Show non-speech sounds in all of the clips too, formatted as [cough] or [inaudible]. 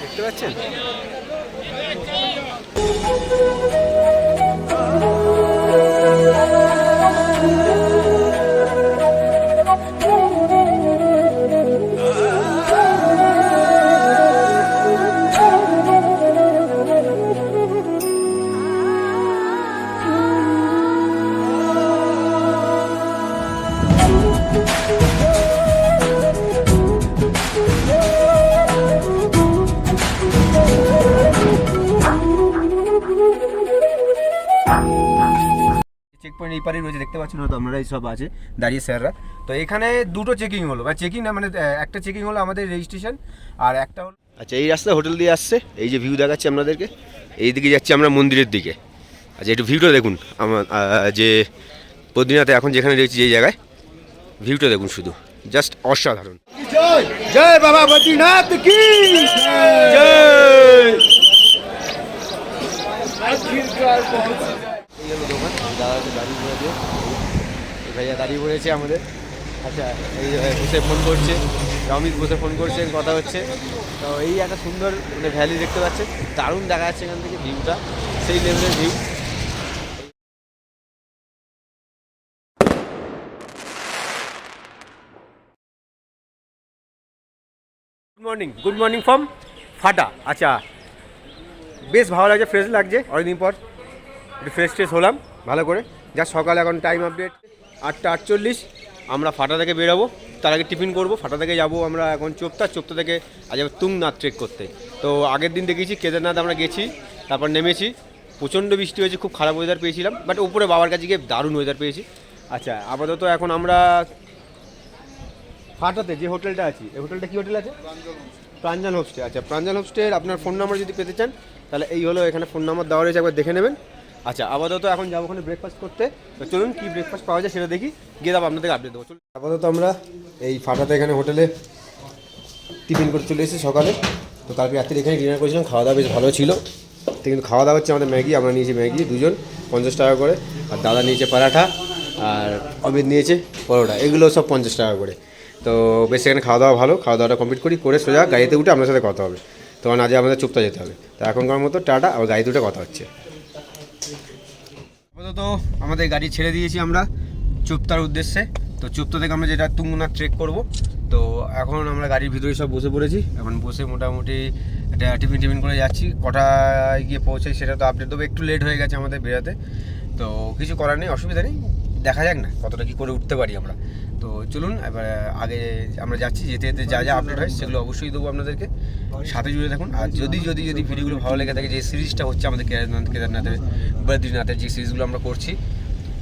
দেখতে পাচ্ছেন? পয়েন্ট এই পারে রয়েছে দেখতে পাচ্ছেন হয়তো আপনারা এই সব আছে দাঁড়িয়ে স্যাররা। তো এখানে দুটো চেকিং হলো বা চেকিং না মানে একটা চেকিং হলো আমাদের রেজিস্ট্রেশন আর একটা হলো আচ্ছা এই রাস্তা হোটেল দিয়ে আসছে এই যে ভিউ দেখাচ্ছি আপনাদেরকে এই দিকে যাচ্ছি আমরা মন্দিরের দিকে। আচ্ছা একটু ভিউটা দেখুন আমার যে বদ্রীনাথে এখন যেখানে রয়েছি যে জায়গায় ভিউটা দেখুন শুধু জাস্ট অসাধারণ। জয় বাবা বদ্রীনাথ কি? জয় এই হলো দোকান দাদা হচ্ছে গাড়ি ঘোরা দিয়ে এই ভাইয়া দাঁড়িয়ে পড়েছে আমাদের। আচ্ছা এই বসে ফোন করছে, রমিত বসে ফোন করছে কথা হচ্ছে। তো এই একটা সুন্দর মানে ভ্যালি দেখতে পাচ্ছেন দারুণ দেখা যাচ্ছে এখান থেকে ভিউটা সেই লেভেলের view good morning good morning from ফাটা আচ্ছা বেশ ভালো লাগছে ফ্রেশ লাগছে, অনেকদিন পর। একটু ফ্রেশ ট্রেশ হলাম, ভালো করে। যা সকালে এখন টাইম আপডেট আটটা আটচল্লিশ, আমরা ফাটা থেকে বেরোবো, তার আগে টিফিন করব, ফাটা থেকে যাব আমরা এখন চোপতা চোপতা থেকে আজ তুংনাথ ট্রেক করতে। তো আগের দিন দেখেছি কেদারনাথ আমরা গেছি, তারপর নেমেছি, প্রচণ্ড বৃষ্টি হয়েছে, খুব খারাপ ওয়েদার পেয়েছিলাম বাট উপরে বাবার কাছে গিয়ে দারুণ ওয়েদার পেয়েছি। আচ্ছা আপাতত এখন আমরা ফাটাতে যে হোটেলটা আছি, এই হোটেলটা কী হোটেল আছে? প্রাঞ্জল হোমস্টে আচ্ছা প্রাঞ্জল হোমস্টের আপনার ফোন নাম্বার যদি পেতে চান, তাহলে এই হলো এখানে ফোন নাম্বার দেওয়া রয়েছে, একবার দেখে নেবেন। আচ্ছা আপাতত এখন যাব ওখানে ব্রেকফাস্ট করতে। চলুন কি ব্রেকফাস্ট পাওয়া যায় সেটা দেখি। গিয়ে তারপর আপনাদেরকে আপডেট দেবো। চলুন। আপাতত আমরা এই ফাটাতে এখানে হোটেলে টিফিন করে চলে এসেছি সকালে। তো কালকে রাত্রে এখানে ডিনার করেছিলাম খাওয়া দাওয়া বেশ ভালো ছিল। তো কিন্তু খাওয়া দাওয়া হচ্ছে আমাদের ম্যাগি, আমরা নিয়েছি ম্যাগি, দুজন, পঞ্চাশ টাকা করে। আর দাদা নিয়েছে পরাঠা, আর অমিত নিয়েছে পরোটা, এগুলো সব পঞ্চাশ টাকা করে। তো বেশ এখানে খাওয়া দাওয়া ভালো খাওয়া দাওয়াটা কমপ্লিট করি, করে সোজা গাড়িতে উঠে আপনার সাথে কথা হবে। তখন আজ আমাদের চুপটা যেতে হবে। তো এখনকার মতো টাটা, আবার গাড়িতে উঠে কথা হচ্ছে। আপাতত আমাদের গাড়ি ছেড়ে দিয়েছি আমরা চুপ্তার উদ্দেশ্যে। তো চুপ্ত থেকে আমরা যেটা তুঙ্গনাথ ট্রেক করব। তো এখন আমরা গাড়ির ভিতরে সব বসে পড়েছি। এখন বসে মোটামুটি একটা টিফিন টিফিন করে যাচ্ছি। কটায় গিয়ে পৌঁছাই সেটা তো আপডেট দেবো। একটু লেট হয়ে গেছে আমাদের বেরোতে। তো কিছু করার নেই, অসুবিধা নেই। দেখা যাক না কতটা কী করে উঠতে পারি আমরা। তো চলুন, এবার আগে আমরা যাচ্ছি, যেতে যেতে যা যা আপডেট হয়, সেগুলো অবশ্যই দেবো আপনাদেরকে। সাথে জুড়ে থাকুন। আর যদি যদি যদি ভিডিওগুলো ভালো লেগে থাকে, যে সিরিজটা হচ্ছে আমাদের কেদারনাথ, কেদারনাথের বদ্রীনাথের যে সিরিজগুলো আমরা করছি,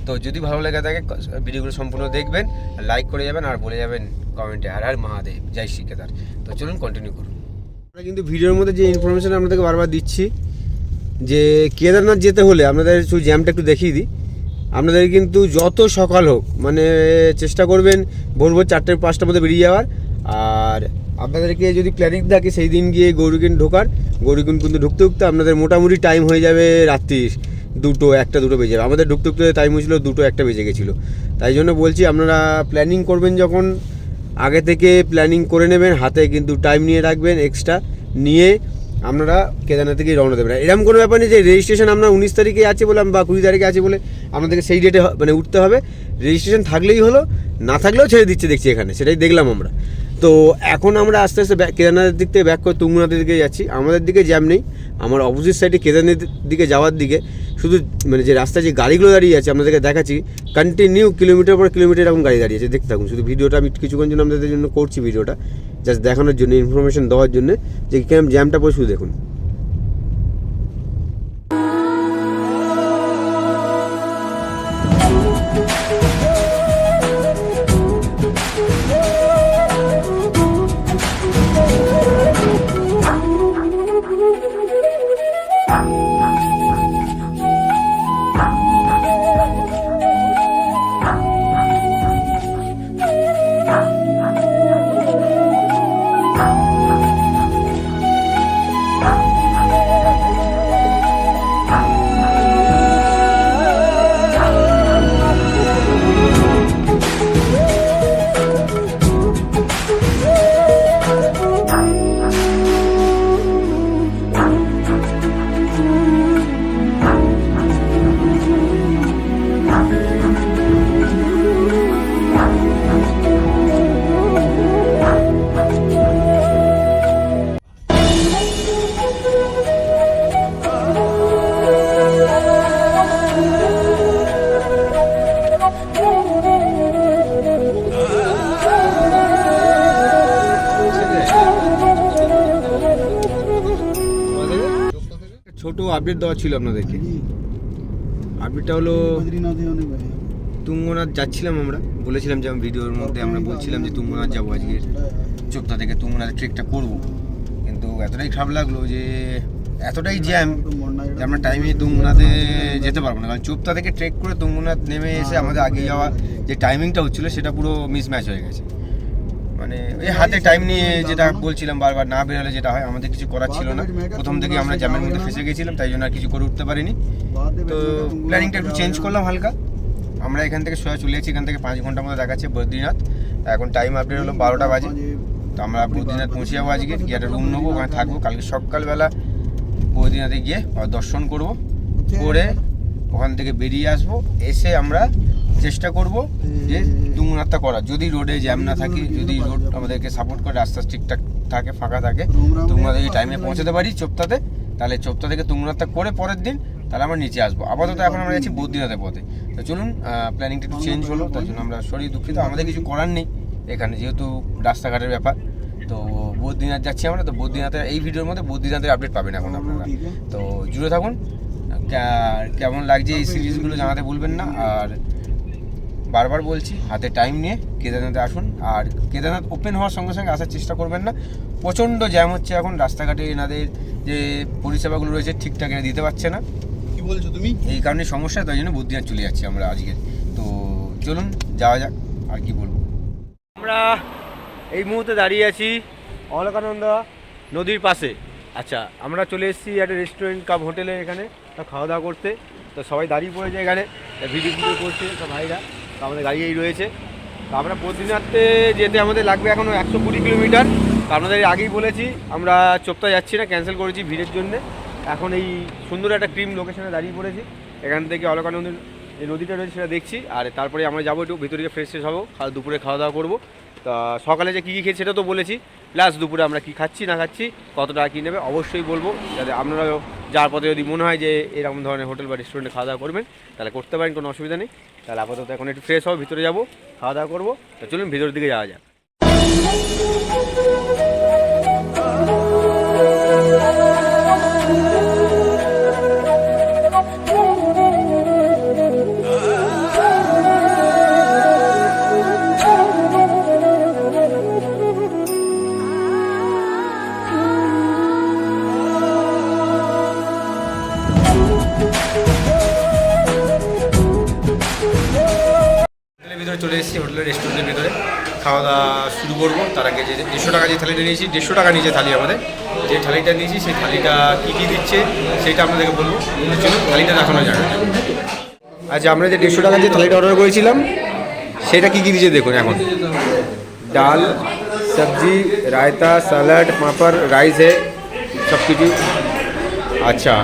তো যদি ভালো লেগে থাকে ভিডিওগুলো সম্পূর্ণ দেখবেন, লাইক করে যাবেন, আর বলে যাবেন কমেন্টে আর আর মহাদেব, জয় শ্রী কেদার। তো চলুন কন্টিনিউ করুন। আমরা কিন্তু ভিডিওর মধ্যে যে ইনফরমেশন আপনাদেরকে বারবার দিচ্ছি, যে কেদারনাথ যেতে হলে, আপনাদের জ্যামটা একটু দেখিয়ে দিই। আপনাদের কিন্তু যত সকাল হোক মানে চেষ্টা করবেন ভোর ভোর চারটে পাঁচটার মধ্যে বেরিয়ে যাওয়ার। আর আপনাদেরকে যদি প্ল্যানিং থাকে, সেই দিন গিয়ে গৌরীকুণ্ড ঢোকার। গৌরীকুণ্ড কিন্তু ঢুকতে ঢুকতে আপনাদের মোটামুটি টাইম হয়ে যাবে রাত্রি দুটো, একটা, দুটো বেজে যাবে। আমাদের ঢুকতে ঢুকতে টাইম হয়েছিল দুটো, একটা বেজে গেছিল। তাই জন্য বলছি, আপনারা প্ল্যানিং করবেন যখন, আগে থেকে প্ল্যানিং করে নেবেন, হাতে কিন্তু টাইম নিয়ে রাখবেন এক্সট্রা নিয়ে আপনারা কেদারনাথ থেকে রওনা দেবেন এরকম কোনো ব্যাপার নেই যে রেজিস্ট্রেশন আমরা উনিশ তারিখে আছে বলে বা কুড়ি তারিখে আছে বলে আপনাদেরকে সেই ডেটে মানে উঠতে হবে। রেজিস্ট্রেশন থাকলেই হলো, না থাকলেও ছেড়ে দিচ্ছে দেখছি এখানে, সেটাই দেখলাম আমরা। তো এখন আমরা আস্তে আস্তে কেদারনাথের দিক থেকে ব্যাক করে তুঙ্গনাথের দিকে যাচ্ছি। আমাদের দিকে জ্যাম নেই, আমার অপোজিট সাইডে কেদারনাথের দিকে যাওয়ার দিকে শুধু মানে যে রাস্তায় যে গাড়িগুলো দাঁড়িয়ে আছে, আপনাদেরকে দেখাচ্ছি কন্টিনিউ কিলোমিটার পর কিলোমিটার এরকম গাড়ি দাঁড়িয়ে আছে। দেখতে থাকুন, শুধু ভিডিওটা আমি কিছুক্ষণ জন্য আপনাদের জন্য করছি ভিডিওটা। জাস্ট দেখানোর জন্য ইনফরমেশন দেওয়ার জন্য যে কিরম জ্যামটা পশু দেখুন Thank you. আপডেট দেওয়া ছিল আপনাদেরকে। আপডেটটা হলো তুঙ্গনাথ যাচ্ছিলাম আমরা। বলেছিলাম যে আমি ভিডিওর মধ্যে আমরা বলছিলাম যে তুঙ্গনাথ যাব আজকে চোপতা থেকে তুঙ্গনাথ ট্রেকটা করব। কিন্তু এতটাই খারাপ লাগল যে, এতটাই জ্যাম যে আমরা টাইমে তুঙ্গনাথে যেতে পারব না। কারণ চোপতা থেকে ট্রেক করে তুঙ্গনাথ নেমে এসে আমাদের আগে যাওয়া যে টাইমিংটা হচ্ছিল, সেটা পুরো মিসম্যাচ হয়ে গেছে। মানে এই হাতে টাইম নিয়ে যেটা বলছিলাম বারবার, না বেরোলে যেটা হয়, আমাদের কিছু করার ছিল না। প্রথম থেকে আমরা জ্যামের মধ্যে ফেসে গেছিলাম, তাই জন্য আর কিছু করে উঠতে পারিনি। তো প্ল্যানিংটা একটু চেঞ্জ করলাম হালকা। আমরা এখান থেকে সোজা চলে এসেছি, এখান থেকে পাঁচ ঘণ্টার মতো দেখাচ্ছে বদ্রীনাথ। এখন টাইম আপডেট হলো বারোটা বাজে। তো আমরা বদ্রীনাথ পৌঁছে যাব আজকে, গিয়ে একটা রুম নেব, ওখানে থাকব। কালকে সকালবেলা বদ্রীনাথে গিয়ে দর্শন করব। করে ওখান থেকে বেরিয়ে আসব। এসে আমরা চেষ্টা করব যে তুঙ্গনাথটা করা যদি রোডে জ্যাম না থাকে যদি রোড আমাদেরকে সাপোর্ট করে রাস্তা ঠিকঠাক থাকে ফাঁকা থাকে তুঙ্গনাথ যদি টাইমে পৌঁছাতে পারি চোপতাতে তাহলে চোপতা থেকে তুঙ্গনাথটা করে পরের দিন তাহলে আমরা নিচে আসব। আপাতত এখন আমরা যাচ্ছি বদ্রীনাথের পথে। তো চলুন প্ল্যানিংটা একটু চেঞ্জ হলো তার জন্য আমরা শরীর দুঃখিত। আমাদের কিছু করার নেই। এখানে যেহেতু রাস্তাঘাটের ব্যাপার তো বদ্রীনাথ যাচ্ছি আমরা। তো বদ্রীনাথের এই ভিডিওর মধ্যে বদ্রীনাথের আপডেট পাবেন এখন আপনারা। তো জুড়ে থাকুন। কেমন লাগছে এই সিরিজগুলো জানাতে ভুলবেন না। আর বারবার বলছি হাতে টাইম নিয়ে কেদারনাথে আসুন। আর কেদারনাথ ওপেন হওয়ার সঙ্গে সঙ্গে আসার চেষ্টা করবেন না। প্রচণ্ড জ্যাম হচ্ছে এখন রাস্তাঘাটে এনাদের যে পরিষেবাগুলো রয়েছে ঠিকঠাক এনে দিতে পারছে না। কি বলছো তুমি? এই কারণে সমস্যা তাই জন্য বুদ্ধিহাট চলে যাচ্ছি আমরা আজকে। তো চলুন যাওয়া যাক আর কি বলব। আমরা এই মুহূর্তে দাঁড়িয়ে আছি অলকানন্দা নদীর পাশে। আচ্ছা আমরা চলে এসেছি একটা রেস্টুরেন্ট কাপ হোটেলে এখানে তা খাওয়া দাওয়া করতে। তো সবাই দাঁড়িয়ে পড়েছে এখানে ভিডিও ভিডিও করছে সব ভাইরা। তো আমাদের গাড়ি এই রয়েছে। তো আমরা বদ্রীনাথে যেতে আমাদের লাগবে এখনও একশো কুড়ি কিলোমিটার। তো আপনাদের আগেই বলেছি, আমরা চোপতা যাচ্ছি না ক্যান্সেল করেছি ভিড়ের জন্যে। এখন এই সুন্দর একটা ক্রিম লোকেশনে দাঁড়িয়ে পড়েছি। এখান থেকে অলকানন্দের যে নদীটা রয়েছে সেটা দেখছি, আর তারপরে আমরা যাব একটু, ভিতরে ফ্রেশ ফ্রেশ হব দুপুরে খাওয়া দাওয়া করব। তা সকালে যে কী কী খেয়েছি সেটা তো বলেছি, প্লাস দুপুরে আমরা কী খাচ্ছি না খাচ্ছি কত টাকা কী নেবে অবশ্যই বলব। যাতে আপনারাও যার পথে যদি মনে হয় যে এরকম ধরনের হোটেল বা রেস্টুরেন্টে খাওয়া দাওয়া করবেন, তাহলে করতে পারেন, কোনো অসুবিধা নেই। তাহলে আপাতত এখন একটু ফ্রেশ হবে ভিতরে যাব, খাওয়া দাওয়া করব, তো চলুন ভিতরের দিকে যাওয়া যাক। ভিতরে চলে এসেছি, হোটেলের রেস্টুরেন্টের ভিতরে। খাওয়া দাওয়া শুরু করব। তার আগে যে দেড়শো টাকা যে থালিটা নিয়েছি, দেড়শো টাকা নিয়েছে থালি আমাদের। যে থালিটা নিয়েছি, সেই থালিটা কী কী দিচ্ছে, সেটা আপনাদেরকে বলব। চলুন, থালিটা দেখানো যাবে আচ্ছা আমরা যে দেড়শো টাকা যে থালিটা অর্ডার করেছিলাম, সেটা কী কী দিচ্ছে দেখুন এখন। ডাল, সবজি, রায়তা স্যালাড পাঁপড়, রাইস হে সব কিছু আচ্ছা।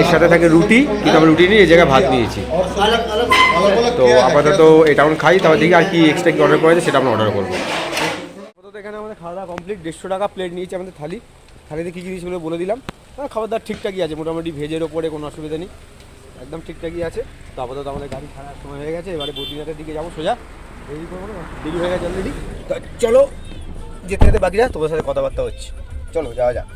এর সাথে থাকে রুটি কিন্তু আমরা রুটি নিয়ে এই জায়গায় ভাত নিয়েছি। তো আপাতত এটা এখন খাই তারপর দেখি আর কি এক্সট্রা কি অর্ডার করেছে সেটা আমরা অর্ডার করব। আপাতত এখানে আমাদের খাওয়া দাওয়া কমপ্লিট দেড়শো টাকা প্লেট নিয়েছি আমাদের থালি। থালিতে কী কী জিনিসগুলো বলে দিলাম। খাবার দাবার ঠিকঠাকই আছে মোটামুটি ভেজের ওপরে কোনো অসুবিধা নেই। একদম ঠিকঠাকই আছে। তো আপাতত আমাদের গাড়ি ছাড়ার সময় হয়ে গেছে এবারে বদ্রীনাথের দিকে যাব সোজা। দেরি করব দেরি হয়ে গেছে অলরেডি চলো যেতে যেতে বাকিরা তোমার সাথে কথাবার্তা হচ্ছে। চলো যাওয়া যাক।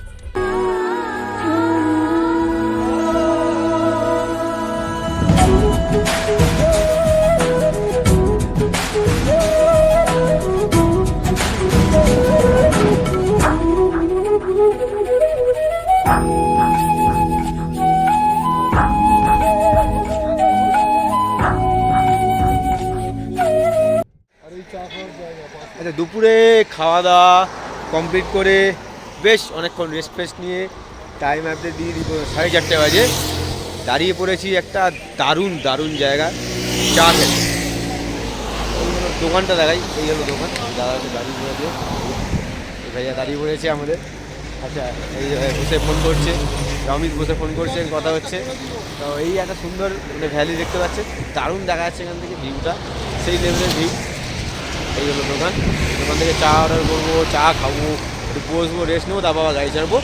দুপুরে খাওয়া দাওয়া কমপ্লিট করে বেশ অনেকক্ষণ রেস্ট ফেস্ট নিয়ে টাইম আপডেট দিয়ে দিব সাড়ে চারটে বাজে। দাঁড়িয়ে পড়েছি একটা দারুণ দারুণ জায়গা, চা খেতে। দোকানটা দেখাই, এই হলো দোকান। দাদা দাঁড়িয়ে পড়েছে। ভাইয়া দাঁড়িয়ে পড়েছে আমাদের। আচ্ছা এই বসে ফোন করছে অমিত বসে ফোন করছে, কথা হচ্ছে। তো এই একটা সুন্দর মানে ভ্যালি দেখতে পাচ্ছে দারুণ দেখা যাচ্ছে এখান থেকে ভিউটা সেই লেভেলের ভিউ এই হলো দোকান। দোকান থেকে চা অর্ডার করব, চা খাব, একটু বসবো রেস্ট নেব, তারপর আবার গাড়ি ছাড়বো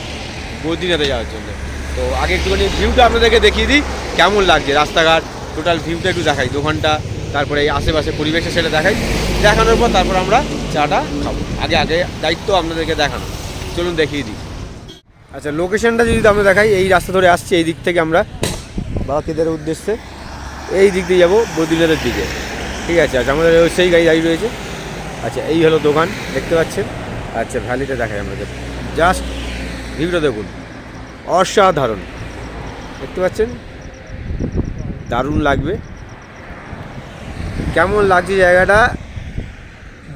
বদ্রীনাথে যাওয়ার জন্য। তো আগে একটুখানি ভিউটা আপনাদেরকে দেখিয়ে দিই, কেমন লাগছে রাস্তাঘাট টোটাল ভিউটা একটু দেখাই, দোকানটা, তারপরে এই আশেপাশে পরিবেশটা সেটা দেখাই, দেখানোর পর তারপর আমরা চাটা খাব। আগে আগে দায়িত্ব আপনাদেরকে দেখানো। চলুন দেখিয়ে দিই। আচ্ছা লোকেশনটা যদি আমরা দেখাই, এই রাস্তা ধরে আসছি, এই দিক থেকে আমরা বাকিদের উদ্দেশ্যে, এই দিক দিয়ে যাব বদ্রীনাথের দিকে। ঠিক আছে আচ্ছা আমাদের সেই গাড়ি দাঁড়িয়ে রয়েছে। আচ্ছা এই হলো দোকান, দেখতে পাচ্ছেন? আচ্ছা ভ্যালিটা দেখাই আমাদের জাস্ট ভিউটা দেখুন, অসাধারণ। দেখতে পাচ্ছেন? দারুণ লাগবে। কেমন লাগছে জায়গাটা?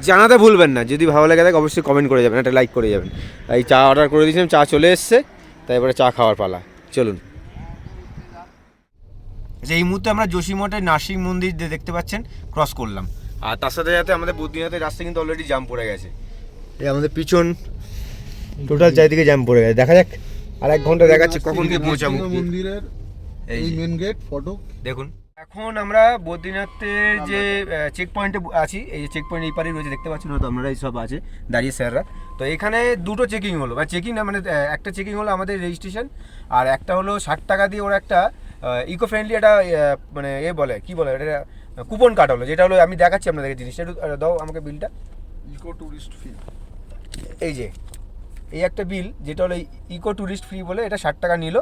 জানাতে ভুলবেন না, যদি ভালো লাগে থাকে অবশ্যই কমেন্ট করে যাবেন, একটা লাইক করে যাবেন। এই চা অর্ডার করে দিয়েছিলাম, চা চলে এসছে, তাই এবারে চা খাওয়ার পালা। চলুন। আচ্ছা এই মুহূর্তে আমরা যোশীমঠের নার্সিং মন্দির দেখতে পাচ্ছেন ক্রস করলাম। আর তার সাথে সাথে আমাদের বদ্রীনাথের রাস্তা কিন্তু অলরেডি জাম পড়ে গেছে। এই আমাদের পিছন টোটাল চারিদিকে জ্যাম পড়ে গেছে। দেখা যাক আর এক ঘণ্টা দেখাচ্ছে কখন গিয়ে পৌঁছাবো। মন্দিরের এই মেন গেট ফটো দেখুন। এখন আমরা বদ্রীনাথের যে চেক পয়েন্টে আছি এই যে চেক পয়েন্ট এই পারে রয়েছে দেখতে পাচ্ছেন হয়তো আপনারা এই সব আছে দাঁড়িয়ে স্যাররা তো এখানে দুটো চেকিং হলো মানে চেকিং না মানে একটা চেকিং হলো আমাদের রেজিস্ট্রেশন আর একটা হলো ষাট টাকা দিয়ে ওরা একটা ইকো ফ্রেন্ডলি একটা মানে এ বলে কি বলে এটা কুপন কার্ড হলো যেটা হলো আমি দেখাচ্ছি আপনাদেরকে জিনিসটা। একটু দাও আমাকে বিলটা ইকো ট্যুরিস্ট ফি এই যে এই একটা বিল যেটা হলো ইকো ট্যুরিস্ট ফি বলে এটা ষাট টাকা নিল।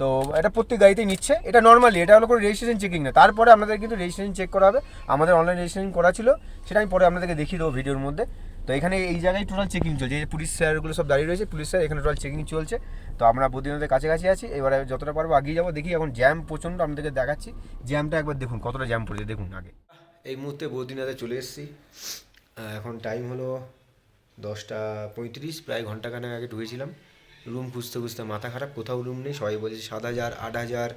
তো এটা প্রত্যেক গাড়িতেই নিচ্ছে। এটা নর্মালি এটা হলো কোনো রেজিস্ট্রেশন চেকিং না। তারপরে আপনাদের কিন্তু রেজিস্ট্রেশন চেক করা হবে। আমাদের অনলাইন রেজিস্ট্রেশন করা ছিল সেটা আমি পরে আপনাদেরকে দেখিয়ে দেবো ভিডিওর মধ্যে। তো এখানে এই জায়গায় টোটাল চেকিং চলছে। এই পুলিশ স্যারগুলো সব দাঁড়িয়ে রয়েছে পুলিশ স্যার এখানে টোটাল চেকিং চলছে। তো আমরা বদ্রীনাথের কাছাকাছি আছি। এবারে যতটা পারব আগিয়ে যাব, দেখি এখন জ্যাম প্রচণ্ড আপনাদেরকে দেখাচ্ছি। জ্যামটা একবার দেখুন, কতটা জ্যাম পড়েছে, দেখুন আগে। এই মুহূর্তে বদ্রীনাথে চলে এসেছি। এখন টাইম হলো দশটা পঁয়ত্রিশ, প্রায় ঘন্টাখানেক আগে ঢুকেছিলাম। রুম খুঁজতে খুঁজতে মাথা খারাপ, কোথাও রুম নেই। সবাই বলছে সাত হাজার, আট হাজার,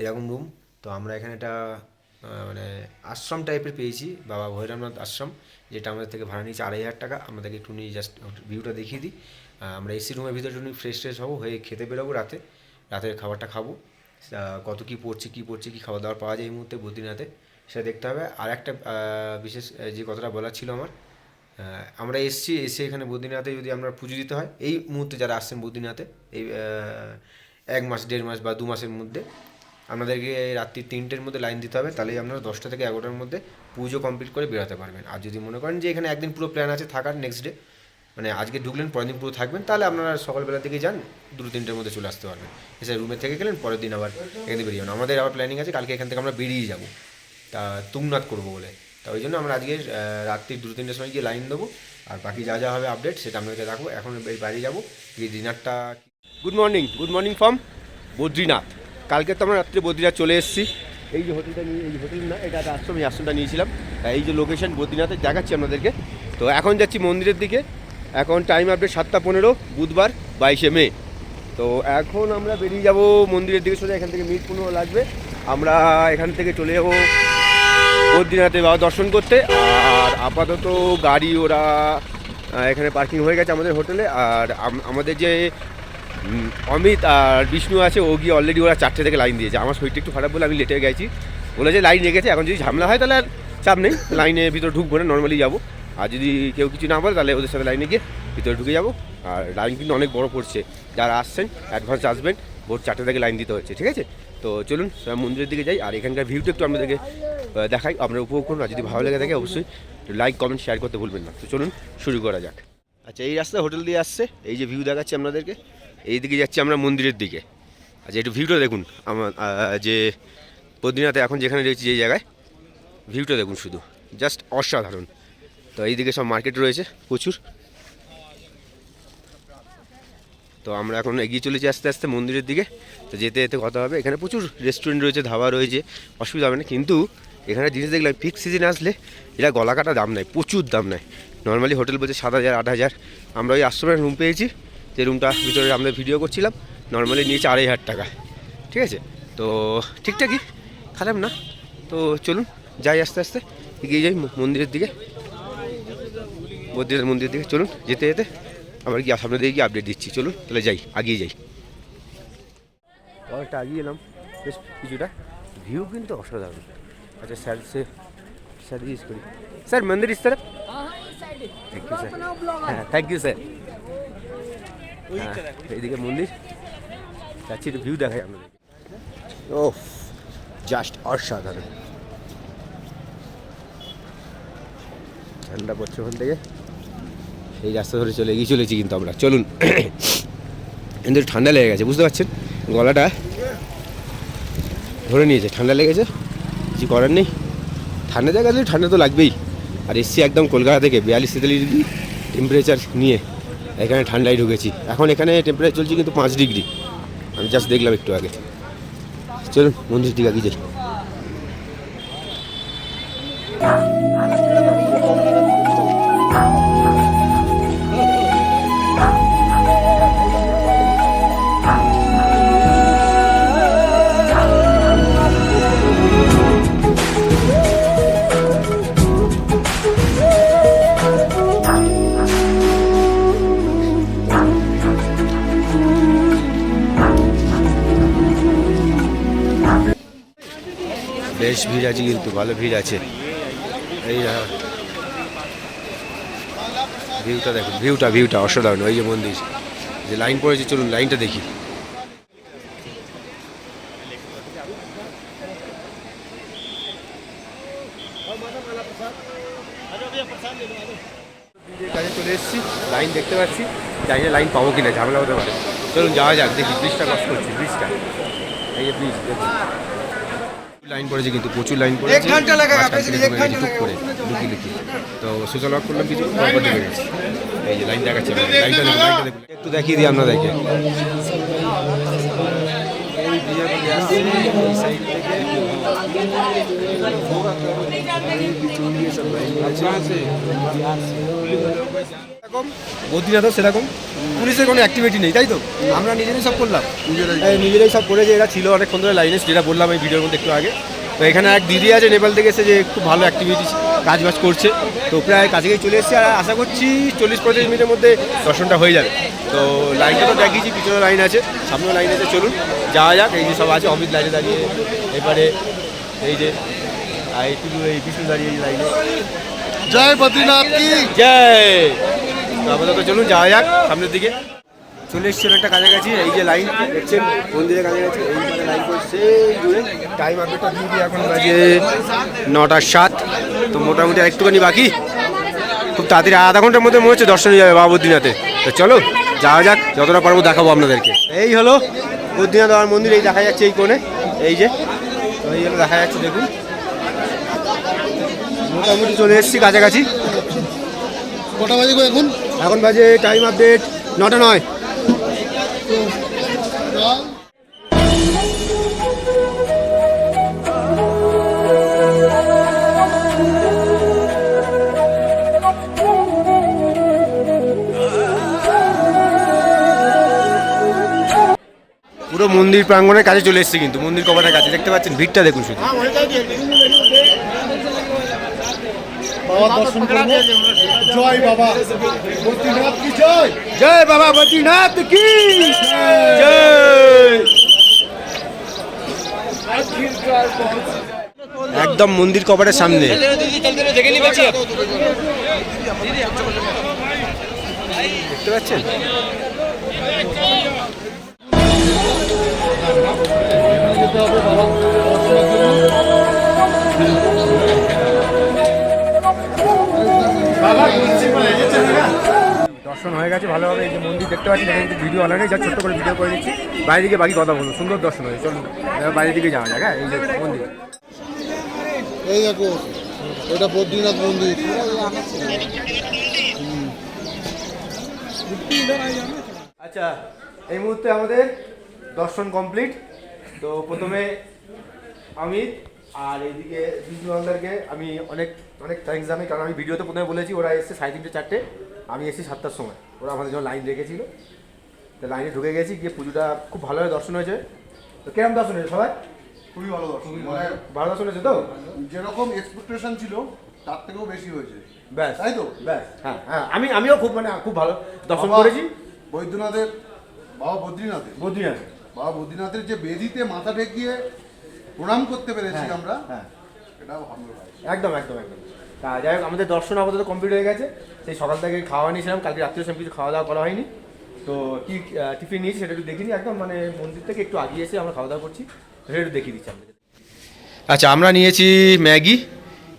এরকম রুম তো আমরা এখানে একটা মানে আশ্রম টাইপের পেয়েছি, বাবা ভৈরবনাথ আশ্রম, যেটা আমাদের থেকে ভাড়া নিয়েছে আড়াই হাজার টাকা। আমাদেরকে একটু নিয়ে জাস্ট ভিউটা দেখিয়ে দিই। আমরা এসি রুমের ভিতরে একটু ফ্রেশ ফ্রেশ হব, হয়ে খেতে বেরোবো রাতে। রাতের খাবারটা খাব। কত কী পড়ছে কী পড়ছে, কী খাওয়া দাওয়া পাওয়া যায় এই মুহূর্তে বদ্রীনাথে, সেটা দেখতে হবে। আর একটা বিশেষ যে কথাটা বলার ছিল আমার আমরা এসছি, এসে এখানে বদ্রীনাথে যদি আমরা পুজো দিতে হয়, এই মুহূর্তে যারা আসছেন বদ্রীনাথে, এই এক মাস, দেড় মাস বা দু মাসের মধ্যে আপনাদেরকে রাত্রি তিনটের মধ্যে লাইন দিতে হবে, তাহলেই আপনারা দশটা থেকে এগারোটার মধ্যে পুজো কমপ্লিট করে বেরোতে পারবেন। আর যদি মনে করেন যে এখানে একদিন পুরো প্ল্যান আছে, থাকার নেক্সট ডে মানে আজকে ঢুকলেন, পরের দিন পুরো থাকবেন, তাহলে আপনারা সকালবেলা থেকে যান দুটো তিনটের মধ্যে চলে আসতে পারবেন। এসে রুমে থেকে গেলেন, পরের দিন আবার এখান বেরিয়ে যাবেন। আমাদের আবার প্ল্যানিং আছে, কালকে এখান থেকে আমরা বেরিয়ে যাব। তা তুংনাথ করব বলে। তা ওই জন্য আমরা আজকে রাত্রি দুটো তিনটের সময় গিয়ে লাইন দেবো, আর বাকি যা যা হবে আপডেট সেটা আপনাদেরকে রাখব। এখন বাড়ি যাব, গিয়ে ডিনারটা good morning good morning from Badrinath. কালকে তো আমরা রাত্রে বদ্রীনাথ চলে এসেছি। এই যে হোটেলটা নিয়ে এই যে হোটেল না, এটা আশ্রম, এই আশ্রমটা নিয়েছিলাম। এই যে লোকেশন বদ্রীনাথে দেখাচ্ছি আপনাদেরকে। তো এখন যাচ্ছি মন্দিরের দিকে। এখন টাইম আপডেট সাতটা পনেরো, বুধবার বাইশে মে। তো এখন আমরা বেরিয়ে যাব মন্দিরের দিকে, সোজা এখান থেকে মিনিট পনেরো লাগবে। আমরা এখান থেকে চলে যাব বদ্রীনাথে বাবা দর্শন করতে। আর আপাতত গাড়ি, ওরা এখানে পার্কিং হয়ে গেছে আমাদের হোটেলে আর আমাদের যে অমিত আর বিষ্ণু আছে, ও গিয়ে অলরেডি ওরা চারটে থেকে লাইন দিয়েছে। আমার শরীরটা একটু খারাপ বলে আমি লেটে গেছি। বলে যে লাইন রেখেছে, এখন যদি ঝামেলা হয় তাহলে আর চাপ নেই। লাইনের ভিতরে ঢুকবো না নর্মালি যাব। আর যদি কেউ কিছু না বলে, তাহলে ওদের সাথে লাইনে গিয়ে ভিতরে ঢুকে যাব। আর লাইন কিন্তু অনেক বড় পড়ছে। যারা আসছেন অ্যাডভান্স আসবেন, ভোর চারটে থেকে লাইন দিতে হচ্ছে, ঠিক আছে? তো চলুন মন্দিরের দিকে যাই। আর এখানকার ভিউটা একটু আপনাদেরকে দেখাই, আপনারা উপভোগ করুন। আর যদি ভালো লেগে থাকে, অবশ্যই লাইক কমেন্ট শেয়ার করতে ভুলবেন না। তো চলুন, শুরু করা যাক। আচ্ছা এই রাস্তা হোটেল দিয়ে আসছে। এই যে ভিউ দেখাচ্ছি আপনাদেরকে। এই দিকে যাচ্ছি আমরা মন্দিরের দিকে। আচ্ছা একটু ভিউটা দেখুন। আমার যে বদ্রীনাথে এখন যেখানে রয়েছে যে জায়গায়, ভিউটা দেখুন শুধু। জাস্ট অসাধারণ। তো এইদিকে সব মার্কেট রয়েছে, প্রচুর। তো আমরা এখন এগিয়ে চলেছি আস্তে আস্তে মন্দিরের দিকে। তো যেতে যেতে কথা হবে। এখানে প্রচুর রেস্টুরেন্ট রয়েছে, ধাবা রয়েছে, অসুবিধা হবে না। কিন্তু এখানে জিনিস দেখলাম ফিক্স সিজন আসলে এটা গলা কাটা দাম নেয়, প্রচুর দাম নেয়। নর্মালি হোটেল বলছে সাত হাজার, আট হাজার। আমরা ওই আশ্রমের রুম পেয়েছি। যে রুমটা ভিতরে আমরা ভিডিও করছিলাম নর্মালি নিয়েছে আড়াই হাজার টাকা। ঠিক আছে? তো ঠিকঠাকই খারাপ না। তো চলুন যাই আস্তে আস্তে এগিয়ে যাই মন্দিরের দিকে। বদ্রীনাথ মন্দিরের দিকে চলুন যেতে যেতে আবার কি সামনে দিকে গিয়ে আপডেট দিচ্ছি। চলুন তাহলে যাই আগিয়ে যাই। অনেকটা আগিয়ে এলাম বেশ কিছুটা। ভিউ কিন্তু অসাধারণ। আচ্ছা স্যার সে স্যার ইউজ করি। স্যার মন্দির ইস স্যার থ্যাংক ইউ স্যার হ্যাঁ থ্যাংক ইউ স্যার এইদিকে মন্দির। যাচ্ছি একটু ভিউ দেখাই আপনাদের। ও জাস্ট অসাধারণ। ঠান্ডা পড়ছে ওখান থেকে। সেই রাস্তা ধরে চলে এগিয়ে চলেছি কিন্তু আমরা। চলুন। কিন্তু ঠান্ডা লেগে গেছে বুঝতে পারছেন? গলাটা ধরে নিয়েছে ঠান্ডা লেগেছে। কিছু করার নেই। ঠান্ডা জায়গাতে ঠান্ডা তো লাগবেই। আর এসছি একদম কলকাতা থেকে বিয়াল্লিশ তেতাল্লিশ ডিগ্রি টেম্পারেচার নিয়ে। এখানে ঠান্ডায় ঢুকেছি। এখন এখানে টেম্পারেচার চলছে কিন্তু পাঁচ ডিগ্রি আমি জাস্ট দেখলাম একটু আগে। চলুন, মন্দির দিকে যাই বেশ ভিড় আছে, কিন্তু ভালো ভিড় আছে। এই ভিউটা দেখুন ভিউটা ভিউটা, অসাধারণ ওই যে মন্দির। যে লাইন পড়েছে, চলুন লাইনটা দেখি। চলে এসেছি, লাইন দেখতে পাচ্ছি, জানি না লাইন পাবো কিনা, ঝামেলা হতে পারে। চলুন যাওয়া যাক, দেখি ব্রিজটা ক্রস করছি ব্রিজটা এই যে ব্রিজ দেখুন। লাইন পড়েছে কিন্তু প্রচুর লাইন পড়েছে। করে লুকি লুকি তো সোশ্যাল ওয়ার্ক করলাম কিছু তারপর ঢুকে গেছি এই যে লাইন দেখাচ্ছে একটু দেখিয়ে দিই আপনাদেরকে। এই এরকম বদ্রীনাথও সেরকম। পুলিশের কোনো অ্যাক্টিভিটি নেই তাই তো? আমরা নিজেরাই সব করলাম। নিজেরাই। নিজেরাই সব করে যে এরা ছিল অনেকক্ষণ ধরে লাইনে যেটা বললাম এই ভিডিওর মধ্যে একটু আগে। তো এখানে এক দিদি আছে নেপাল থেকে এসে যে খুব ভালো অ্যাক্টিভিটি কাজ বাজ করছে। তো প্রায় কাছাকাছি চলে এসেছে আর আশা করছি চল্লিশ পঁয়তাল্লিশ মিনিটের মধ্যে দর্শনটা হয়ে যাবে। তো লাইনটা তো দেখিয়েছি পিছনে লাইন আছে সামনেও লাইন আছে চলুন যাওয়া যাক। এই যে সব আছে অমিত লাইনে দাঁড়িয়ে এবারে এই যে এই এই বিষ্ণু দাঁড়িয়ে এই লাইনে। জয় বদ্রীনাথ কি? জয়! আপাতত চলুন, যাওয়া যাক সামনের দিকে। চলে এসছি একটা কাছাকাছি এই যে লাইন দেখছেন, মন্দিরের কাছাকাছি এই মানে লাইন করছে টাইম আপডেটটা দিয়ে দিই, এখন বাজে নটা সাত। তো মোটামুটি একটুখানি বাকি। খুব তাড়াতাড়ি আধা ঘণ্টার মধ্যে মনে হচ্ছে দর্শন যাবে বাবা বদ্রীনাথে। তো চলো যাওয়া যাক, যতটা পারব দেখাবো আপনাদেরকে। এই হলো বদ্রীনাথ বাবার মন্দির, এই দেখা যাচ্ছে এই কোণে, এই যে এই হলো দেখা যাচ্ছে, দেখুন। মোটামুটি চলে এসেছি কাছাকাছি। কটা বাজে এখন? এখন বাজে টাইম আপডেট নটা নয়। পুরো মন্দির প্রাঙ্গণের কাছে চলে এসেছে কিন্তু মন্দির কবাটের কাছে। দেখতে পাচ্ছেন ভিড়টা দেখুন শুধু। বাবা দর্শন করব জয় বাবা। বদ্রীনাথ কি জয়? জয় বাবা বদ্রীনাথ কি জয়? একদম মন্দির কপাটের সামনে। দেখতে পাচ্ছেন? [laughs] দর্শন হয়ে গেছে ভালোভাবে এই যে মন্দির দেখতে পাচ্ছি এখানে কিন্তু ভিডিও অনলাইনে যা ছোট্ট করে ভিডিও করে দিচ্ছি। বাইরে দিকে বাকি কথা বলুন সুন্দর দর্শন হয়েছে। চলুন এবার বাইরের দিকে যাওয়া যাক হ্যাঁ? এই যে মন্দির। এই দেখো এটা বদ্রীনাথ মন্দির। আচ্ছা এই মুহূর্তে আমাদের দর্শন কমপ্লিট তো প্রথমে অমিত আর এইদিকে বিষ্ণু আমি অনেক অনেক থ্যাঙ্কস জানাই কারণ আমি ভিডিওতে প্রথমে বলেছি ওরা এসেছে সাড়ে তিনটে চারটে। আমি এসেছি সাতটার সময়। ওরা আমাদের জন্য লাইন রেখেছিল তো লাইনে ঢুকে গেছি গিয়ে পুজোটা খুব ভালোভাবে দর্শন হয়েছে। তো কেমন দর্শন হয়েছে সবাই? খুবই ভালো দর্শন। মানে ভালো দর্শন হয়েছে তো? যেরকম এক্সপেকটেশন ছিল তার থেকেও বেশি হয়েছে। ব্যাস তাই তো? ব্যাস হ্যাঁ হ্যাঁ আমি আমিও খুব মানে খুব ভালো দর্শন করেছি। বৈদ্যনাথের বাবা বদ্রীনাথের। বদ্রীনাথ বাবা বদ্রীনাথের যে বেদিতে মাথা ঠেকিয়ে প্রণাম করতে পেরেছি হ্যাঁ, আমরা হ্যাঁ। ভালো একদম একদম একদম। তা যাই হোক, আমাদের দর্শন আপাতত কমপ্লিট হয়ে গেছে। সেই সকাল থেকে খাওয়া নিয়েছিলাম কালকে রাত্রে সব কিছু খাওয়া দাওয়া করা হয়নি। তো কি টিফিন নিয়েছি সেটা একটু দেখিনি একদম মানে মন্দির থেকে একটু আগিয়ে এসে আমরা খাওয়া দাওয়া করছি, সেটা একটু দেখিয়ে দিচ্ছি আপনাদের। আচ্ছা আমরা নিয়েছি ম্যাগি,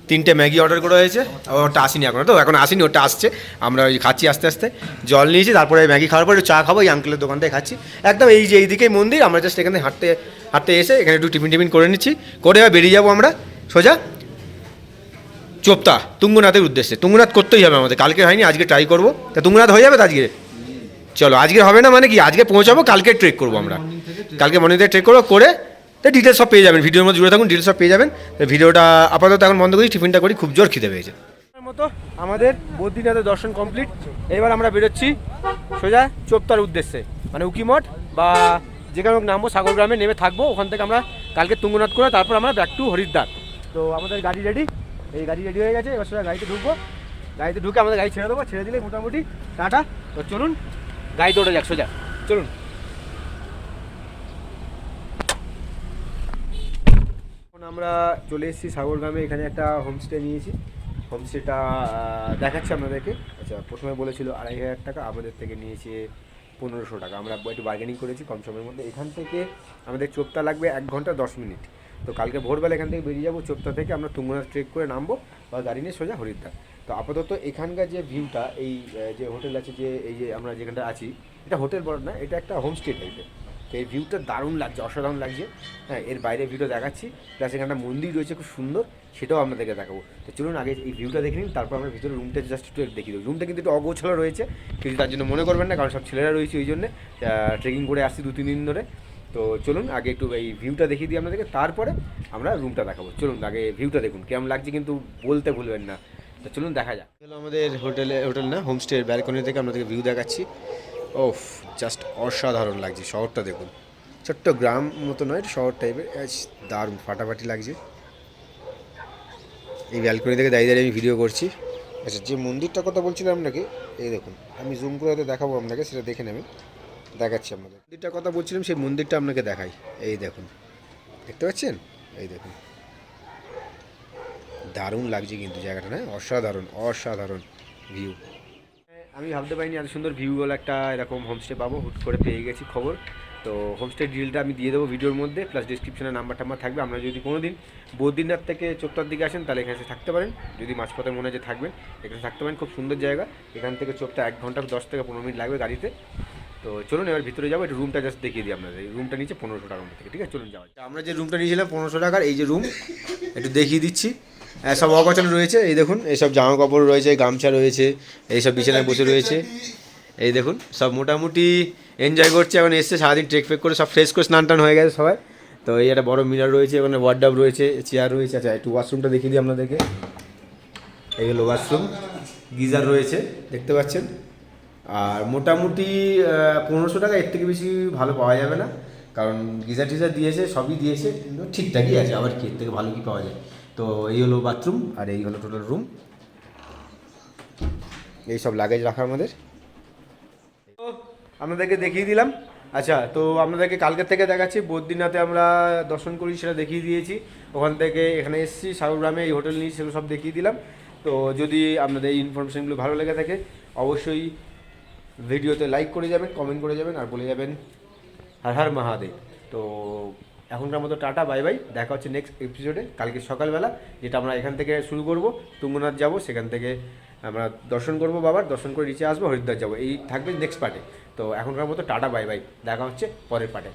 তিনটে ম্যাগি অর্ডার করা হয়েছে। ওটা আসেনি এখন, তো এখন আসেনি, ওটা আসছে। আমরা ওই খাচ্ছি আস্তে আস্তে। জল নিয়েছি, তারপরে ম্যাগি খাওয়ার পরে চা খাব, এই আঙ্কেলের দোকান থেকে খাচ্ছি। একদম এই যে এইদিকেই মন্দির, আমরা জাস্ট এখানে হাঁটতে হাঁটতে এসে এখানে একটু টিফিন টিফিন করে নিচ্ছি। করে বেরিয়ে যাব আমরা, সোজা। চোপতা, তুঙ্গনাথের উদ্দেশ্যে। তুঙ্গনাথ করতেই হবে আমাদের, কালকে হয়নি, আজকে ট্রাই করব। তা তুঙ্গনাথ হয়ে যাবে তো আজকে? চলো, আজকে হবে না মানে কি? আজকে পৌঁছাবো, কালকে ট্রেক করব আমরা। কালকে মর্নিং থেকে ট্রেক করব, করে তো ডিটেলস সব পেয়ে যাবেন। ভিডিওর মধ্যে জুড়ে থাকুন ডিটেলস সব পেয়ে যাবেন। ভিডিওটা আপাতত এখন বন্ধ করি টিফিনটা করি, খুব জোর খিদে পেয়েছে। মতো আমাদের বদ্রীনাথের দর্শন কমপ্লিট এবার আমরা বেরোচ্ছি সোজা চোপতার উদ্দেশ্যে। মানে উকিমঠ বা যেখানে নামবো, সাগর গ্রামে নেমে থাকব। ওখান থেকে আমরা কালকে তুঙ্গনাথ করে তারপর আমরা ব্যাক টু হরিদ্বার। তো আমাদের গাড়ি রেডি এই গাড়ি রেডি হয়ে গেছে, এবার সোজা গাড়িতে ঢুকবো। গাড়িতে ঢুকে আমাদের গাড়ি ছেড়ে দেবো, ছেড়ে দিলে মোটামুটি টাটা। তো চলুন, গাড়িতে ওঠা যাক, সোজা। চলুন। আমরা চলে এসেছি সাগরগ্রামে, এখানে একটা হোমস্টে নিয়েছি। হোমস্টেটা দেখাচ্ছি আপনাদেরকে। আচ্ছা প্রথমে বলেছিল আড়াই হাজার টাকা, আমাদের থেকে নিয়েছে পনেরোশো টাকা। আমরা একটু বার্গেনিং করেছি কম সময়ের মধ্যে। এখান থেকে আমাদের চোপতা লাগবে এক ঘণ্টা দশ মিনিট। তো কালকে ভোরবেলা এখান থেকে বেরিয়ে যাব চোপতা থেকে আমরা তুঙ্গনাথ ট্রেক করে নামবো বা গাড়ি নিয়ে সোজা হরিদ্বার। তো আপাতত এখানকার যে ভিউটা এই যে হোটেল আছে যে, এই যে আমরা যেখানটা আছি, এটা হোটেল বড় না, এটা একটা হোমস্টে টাইপের তো এই ভিউটা দারুণ লাগছে, অসাধারণ লাগছে। হ্যাঁ এর বাইরে ভিউটা দেখাচ্ছি প্লাস এখানটা মন্দির রয়েছে খুব সুন্দর, সেটাও আপনাদেরকে দেখাবো। তো চলুন আগে এই ভিউটা দেখে নিন, তারপর আমরা ভিতরে রুমটা জাস্ট একটু দেবো। রুমটা কিন্তু একটু অগোছালো রয়েছে, কিন্তু তার জন্য মনে করবেন না, কারণ সব ছেলেরা রয়েছে ওই জন্যে ট্রেকিং করে আসছি দু তিন দিন ধরে। তো চলুন, আগে একটু এই ভিউটা দেখিয়ে দিই আপনাদেরকে, তারপরে আমরা রুমটা দেখাবো। চলুন, আগে ভিউটা দেখুন, কেমন লাগছে কিন্তু বলতে ভুলবেন না। তো চলুন, দেখা যাক। হলো আমাদের হোটেলে, হোটেল না হোমস্টের ব্যালকনি থেকে আপনাদেরকে ভিউ দেখাচ্ছি। ওফ জাস্ট অসাধারণ লাগছে, শহরটা দেখুন। ছোট্ট গ্রাম মতো নয় শহর টাইপের দারুণ, ফাটাফাটি লাগছে। এই ব্যালকনি থেকে দাঁড়িয়ে দাঁড়িয়ে আমি ভিডিও করছি। আচ্ছা যে মন্দিরটার কথা বলছিলাম আপনাকে এই দেখুন, আমি জুম করে হয়তো দেখাবো আপনাকে, সেটা দেখে নেবেন। দেখাচ্ছি আপনাদের। মন্দিরটার কথা বলছিলাম সেই মন্দিরটা আপনাকে দেখাই। এই দেখুন। দেখতে পাচ্ছেন? এই দেখুন। দারুণ লাগছে কিন্তু জায়গাটা না? অসাধারণ অসাধারণ ভিউ আমি ভাবতে পারিনি এত সুন্দর ভিউওয়ালা একটা এরকম হোমস্টে পাবো হুট করে পেয়ে গেছি খবর। তো হোমস্টে ডিটেলটা আমি দিয়ে দেবো ভিডিওর মধ্যে প্লাস ডিসক্রিপশনে নাম্বার টাম্বার থাকবে। আপনারা যদি কোনো দিন বদ্রীনাথ থেকে চোপতার দিকে আসেন তাহলে এখানে এসে থাকতে পারেন। যদি মাঝপথে মনে হয় যে থাকবেন এখানে থাকতে পারেন। খুব সুন্দর জায়গা। এখান থেকে চোপতা এক ঘণ্টা দশ থেকে পনেরো মিনিট লাগবে গাড়িতে। তো চলুন এবার ভিতরে যাব, একটু রুমটা জাস্ট দেখিয়ে দিই আপনাদের। এই রুমটা নিচে পনেরোশো টাকার মধ্যে ঠিক আছে? চলুন যাওয়া। আমরা যে রুমটা নিয়েছিলাম পনেরোশো টাকার, এই যে রুম একটু দেখিয়ে দিচ্ছি। সব অগোছালো রয়েছে, এই দেখুন এইসব জামা কাপড় রয়েছে, গামছা রয়েছে এইসব বিছানায় বসে রয়েছে। এই দেখুন, সব মোটামুটি এনজয় করছে, এখন এসছে সারাদিন ট্রেক ফেক করে সব ফ্রেশ করে স্নান টান হয়ে গেছে সবাই। তো এই একটা বড় মিরার রয়েছে ওখানে ওয়ার্ডাব রয়েছে চেয়ার রয়েছে। আচ্ছা একটু ওয়াশরুমটা দেখিয়ে দিই আপনাদেরকে। এই হলো ওয়াশরুম গিজার রয়েছে, দেখতে পাচ্ছেন? আর মোটামুটি পনেরোশো টাকা এর থেকে বেশি ভালো পাওয়া যাবে না। কারণ গিজার টিজার দিয়েছে, সবই দিয়েছে ঠিকঠাকই আছে। আবার কি, এর থেকে ভালো কি পাওয়া যায়? তো এই হলো বাথরুম আর এই হলো টোটাল রুম এই সব লাগেজ রাখা আমাদের। তো আপনাদেরকে দেখিয়ে দিলাম। আচ্ছা তো আপনাদেরকে কালকের থেকে দেখাচ্ছি। বদ্রীনাথে আমরা দর্শন করি, সেটা দেখিয়ে দিয়েছি। ওখান থেকে এখানে এসেছি সাগরগ্রামে এই হোটেল নিয়ে সেগুলো সব দেখিয়ে দিলাম। তো যদি আপনাদের এই ইনফরমেশনগুলো ভালো লেগে থাকে, অবশ্যই ভিডিওতে লাইক করে যাবেন কমেন্ট করে যাবেন আর বলে যাবেন হর হর মহাদেব। তো এখনকার মতো টাটা বাই বাই দেখা হচ্ছে নেক্সট এপিসোডে কালকে সকালবেলা, যেটা আমরা এখান থেকে শুরু করব, তুঙ্গনাথ যাব, সেখান থেকে আমরা দর্শন করব বাবার, দর্শন করে নিচে আসব, হরিদ্বার যাব। এই থাকবে নেক্সট পার্টে তো এখনকার মতো টাটা বাই বাই দেখা হচ্ছে পরের পার্টে